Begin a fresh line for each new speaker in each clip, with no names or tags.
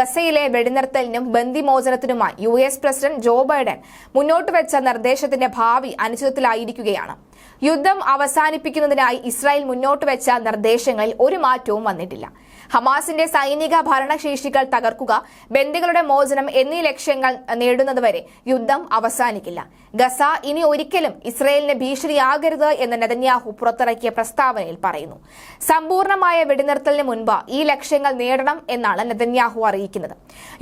ഗസയിലെ വെടിനിർത്തലിനും ബന്ദിമോചനത്തിനുമായി U S president Joe Biden മുന്നോട്ട് വെച്ച നിർദ്ദേശത്തിന്റെ ഭാവി അനിശ്ചിതത്തിലായിരിക്കുകയാണ് യുദ്ധം അവസാനിപ്പിക്കുന്നതിനായി ഇസ്രായേൽ മുന്നോട്ട് വെച്ച നിർദ്ദേശങ്ങളിൽ ഒരു മാറ്റവും വന്നിട്ടില്ല. ഹമാസിന്റെ സൈനിക ഭരണശേഷികൾ തകർക്കുക ബന്ദികളുടെ മോചനം എന്നീ ലക്ഷ്യങ്ങൾ നേടുന്നതുവരെ യുദ്ധം അവസാനിക്കില്ല. ഗസ ഇനി ഒരിക്കലും ഇസ്രയേലിന് ഭീഷണിയാകരുത് എന്ന് നെതന്യാഹു പുറത്തിറക്കിയ പ്രസ്താവനയിൽ പറയുന്നു. സമ്പൂർണമായ വെടിനിർത്തലിന് മുൻപ് ഈ ലക്ഷ്യങ്ങൾ നേടണം എന്നാണ് നെതന്യാഹു അറിയിക്കുന്നത്.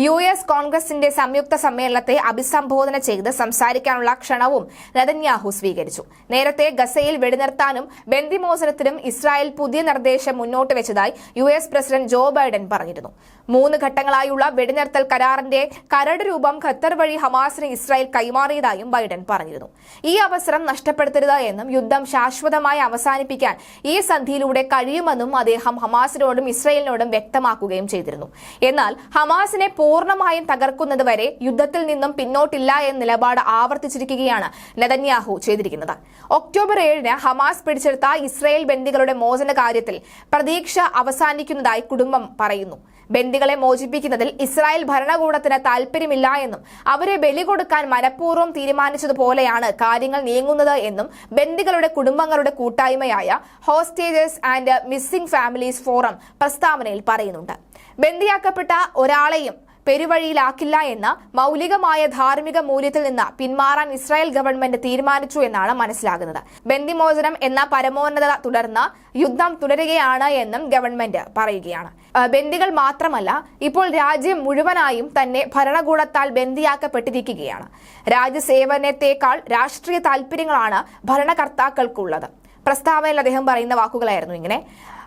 യു എസ് കോൺഗ്രസിന്റെ സംയുക്ത സമ്മേളനത്തെ അഭിസംബോധന ചെയ്ത് സംസാരിക്കാനുള്ള ക്ഷണവും നെതന്യാഹു സ്വീകരിച്ചു. നേരത്തെ ഗസയിൽ വെടിനിർത്താനും ബന്ദിമോചനത്തിനും ഇസ്രായേൽ പുതിയ നിർദ്ദേശം മുന്നോട്ട് വെച്ചതായി U S president Joe Biden പറഞ്ഞിരുന്നു. മൂന്ന് ഘട്ടങ്ങളായുള്ള വെടിനിർത്തൽ കരാറിന്റെ കരട് രൂപം ഖത്തർ വഴി ഹമാസിന് ഇസ്രായേൽ കൈമാറിയതായും ബൈഡൻ പറഞ്ഞിരുന്നു. ഈ അവസരം നഷ്ടപ്പെടുത്തരുത് എന്നും യുദ്ധം ശാശ്വതമായി അവസാനിപ്പിക്കാൻ ഈ സന്ധിയിലൂടെ കഴിയുമെന്നും അദ്ദേഹം ഹമാസിനോടും ഇസ്രായേലിനോടും വ്യക്തമാക്കുകയും ചെയ്തിരുന്നു. എന്നാൽ ഹമാസിനെ പൂർണമായും തകർക്കുന്നതുവരെ യുദ്ധത്തിൽ നിന്നും പിന്നോട്ടില്ല എന്ന നിലപാട് ആവർത്തിച്ചിരിക്കുകയാണ് നെതന്യാഹു ചെയ്തിരിക്കുന്നത്. ഒക്ടോബർ ഏഴിന് ഹമാസ് പിടിച്ചെടുത്ത ഇസ്രായേൽ ബന്ദികളുടെ മോചന കാര്യത്തിൽ പ്രതീക്ഷ അവസാനിക്കുന്നതായി കുടുംബം പറയുന്നു. ബന്ദികളെ മോചിപ്പിക്കുന്നതിൽ ഇസ്രായേൽ ഭരണകൂടത്തിന് താൽപര്യമില്ല എന്നും അവരെ ബലി കൊടുക്കാൻ മനഃപൂർവം തീരുമാനിച്ചതുപോലെയാണ് കാര്യങ്ങൾ നീങ്ങുന്നത് എന്നും ബന്ദികളുടെ കുടുംബങ്ങളുടെ കൂട്ടായ്മയായ hostages and missing families forum പ്രസ്താവനയിൽ പറയുന്നുണ്ട്. ബന്ദിയാക്കപ്പെട്ട ഒരാളെയും പെരുവഴിയിലാക്കില്ല എന്ന മൗലികമായ ധാർമ്മിക മൂല്യത്തിൽ നിന്ന് പിന്മാറാൻ ഇസ്രായേൽ ഗവൺമെന്റ് തീരുമാനിച്ചു എന്നാണ് മനസ്സിലാകുന്നത്. ബന്ദിമോചനം എന്ന പരമോന്നത തുടർന്ന് യുദ്ധം തുടരുകയാണ് എന്നും ഗവൺമെന്റ് പറയുകയാണ്. ബന്ദികൾ മാത്രമല്ല ഇപ്പോൾ രാജ്യം മുഴുവനായും തന്നെ ഭരണകൂടത്താൽ ബന്ദിയാക്കപ്പെട്ടിരിക്കുകയാണ്. രാജ്യസേവനത്തെക്കാൾ രാഷ്ട്രീയ താല്പര്യങ്ങളാണ് ഭരണകർത്താക്കൾക്കുള്ളത്. പ്രസ്താവനയിൽ അദ്ദേഹം പറയുന്ന വാക്കുകളായിരുന്നു ഇങ്ങനെ.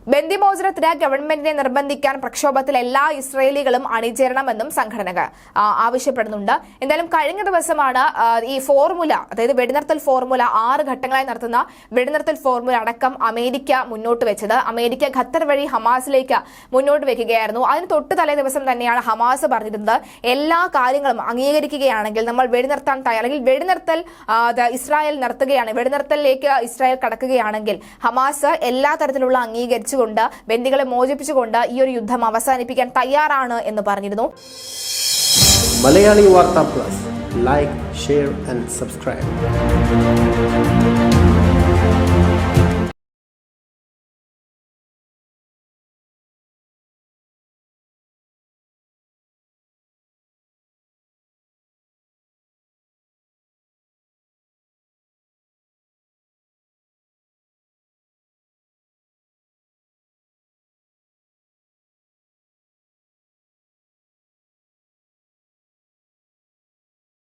ബന്ദിമോചനത്തിന് ഗവൺമെന്റിനെ നിർബന്ധിക്കാൻ പ്രക്ഷോഭത്തിൽ എല്ലാ ഇസ്രയേലികളും അണിചേരണമെന്നും സംഘടനകൾ ആ, ആവശ്യപ്പെടുന്നുണ്ട്. എന്തായാലും കഴിഞ്ഞ ദിവസമാണ് ഈ ഫോർമുല അതായത് വെടിനിർത്തൽ ഫോർമുല ആറ് ഘട്ടങ്ങളായി നടത്തുന്ന വെടിനിർത്തൽ ഫോർമുല അടക്കം അമേരിക്ക മുന്നോട്ട് വെച്ചത്. അമേരിക്ക ഖത്തർ വഴി ഹമാസിലേക്ക് മുന്നോട്ട് വെക്കുകയായിരുന്നു. അതിന് തൊട്ട് തലേ ദിവസം തന്നെയാണ് ഹമാസ് പറഞ്ഞിരുന്നത് എല്ലാ കാര്യങ്ങളും അംഗീകരിക്കുകയാണെങ്കിൽ നമ്മൾ വെടിനിർത്താൻ തയ്യാർ അല്ലെങ്കിൽ വെടിനിർത്തൽ ഇസ്രായേൽ നടത്തുകയാണ് വെടിനിർത്തലിലേക്ക് ഇസ്രായേൽ കടക്കുകയാണെങ്കിൽ ഹമാസ് എല്ലാ തരത്തിലുള്ള അംഗീകരിച്ചുകൊണ്ട് ബന്ദികളെ മോചിപ്പിച്ചുകൊണ്ട് ഈ ഒരു യുദ്ധം അവസാനിപ്പിക്കാൻ തയ്യാറാണ് എന്ന് പറഞ്ഞിരുന്നു.
മലയാളി വാർത്താ plus. Like share and subscribe